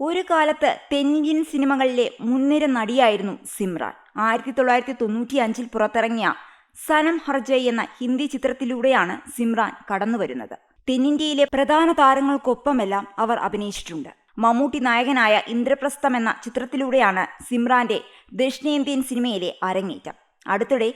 ഒരു കാലത്ത് തെന്നിന്ത്യൻ സിനിമകളിലെ മുൻനിര നടിയായിരുന്നു സിമ്രാൻ. ആയിരത്തി തൊള്ളായിരത്തി തൊണ്ണൂറ്റി അഞ്ചിൽ പുറത്തിറങ്ങിയ സനം ഹർജയ് എന്ന ഹിന്ദി ചിത്രത്തിലൂടെയാണ് സിമ്രാൻ കടന്നുവരുന്നത്. തെന്നിന്ത്യയിലെ പ്രധാന താരങ്ങൾക്കൊപ്പമെല്ലാം അവർ അഭിനയിച്ചിട്ടുണ്ട്. മമ്മൂട്ടി നായകനായ ഇന്ദ്രപ്രസ്ഥം എന്ന ചിത്രത്തിലൂടെയാണ് സിമ്രാന്റെ ദക്ഷിണേന്ത്യൻ സിനിമയിലെ അരങ്ങേറ്റം. അടുത്തിടെ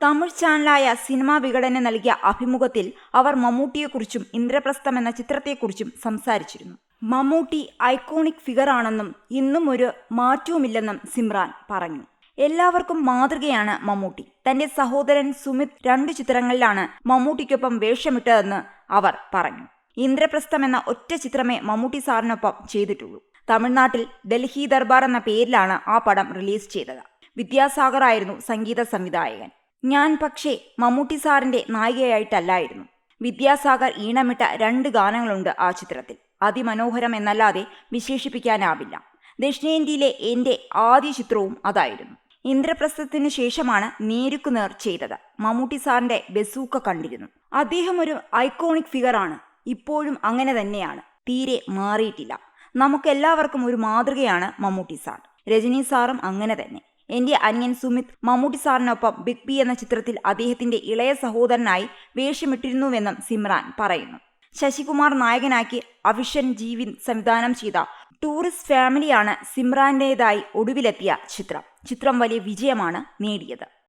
തമിഴ് ചാനലായ സിനിമാ വിഘടന നൽകിയ അഭിമുഖത്തിൽ അവർ മമ്മൂട്ടിയെക്കുറിച്ചും ഇന്ദ്രപ്രസ്ഥം എന്ന ചിത്രത്തെക്കുറിച്ചും സംസാരിച്ചിരുന്നു. മമ്മൂട്ടി ഐക്കോണിക് ഫിഗറാണെന്നും ഇന്നും ഒരു മാറ്റവുമില്ലെന്നും സിമ്രാൻ പറഞ്ഞു. എല്ലാവർക്കും മാതൃകയാണ് മമ്മൂട്ടി. തന്റെ സഹോദരൻ സുമിത് രണ്ടു ചിത്രങ്ങളിലാണ് മമ്മൂട്ടിക്കൊപ്പം വേഷമിട്ടതെന്ന് അവർ പറഞ്ഞു. ഇന്ദ്രപ്രസ്ഥം എന്ന ഒറ്റ ചിത്രമേ മമ്മൂട്ടി സാറിനൊപ്പം ചെയ്തിട്ടുള്ളൂ. തമിഴ്നാട്ടിൽ ഡൽഹി ദർബാർ എന്ന പേരിലാണ് ആ പടം റിലീസ് ചെയ്തത്. വിദ്യാസാഗർ ആയിരുന്നു സംഗീത സംവിധായകൻ. ഞാൻ പക്ഷേ മമ്മൂട്ടി സാറിന്റെ നായികയായിട്ടല്ലായിരുന്നു. വിദ്യാസാഗർ ഈണമിട്ട രണ്ട് ഗാനങ്ങളുണ്ട് ആ ചിത്രത്തിൽ. അതിമനോഹരം എന്നല്ലാതെ വിശേഷിപ്പിക്കാനാവില്ല. ദക്ഷിണേന്ത്യയിലെ എന്റെ ആദ്യ ചിത്രവും അതായിരുന്നു. ഇന്ദ്രപ്രസ്ഥത്തിനു ശേഷമാണ് നേരുക്കുനേർ ചെയ്തത്. മമ്മൂട്ടി സാറിന്റെ ബസൂക്ക കണ്ടിരുന്നു. അദ്ദേഹം ഒരു ഐക്കോണിക് ഫിഗറാണ് ഇപ്പോഴും അങ്ങനെ തന്നെയാണ്. തീരെ മാറിയിട്ടില്ല. നമുക്കെല്ലാവർക്കും ഒരു മാതൃകയാണ് മമ്മൂട്ടി സാർ. രജനി സാറും അങ്ങനെ തന്നെ. എന്റെ അനിയൻ സുമിത് മമ്മൂട്ടി സാറിനൊപ്പം ബിഗ് ബി എന്ന ചിത്രത്തിൽ അദ്ദേഹത്തിന്റെ ഇളയ സഹോദരനായി വേഷമിട്ടിരുന്നുവെന്നും സിമ്രാൻ പറയുന്നു. ശശികുമാർ നായകനാക്കി അവിഷൻ ജീവിൻ സംവിധാനം ചെയ്ത ടൂറിസ്റ്റ് ഫാമിലിയാണ് സിമ്രാന്റേതായി ഒടുവിലെത്തിയ ചിത്രം. ചിത്രം വലിയ വിജയമാണ് നേടിയത്.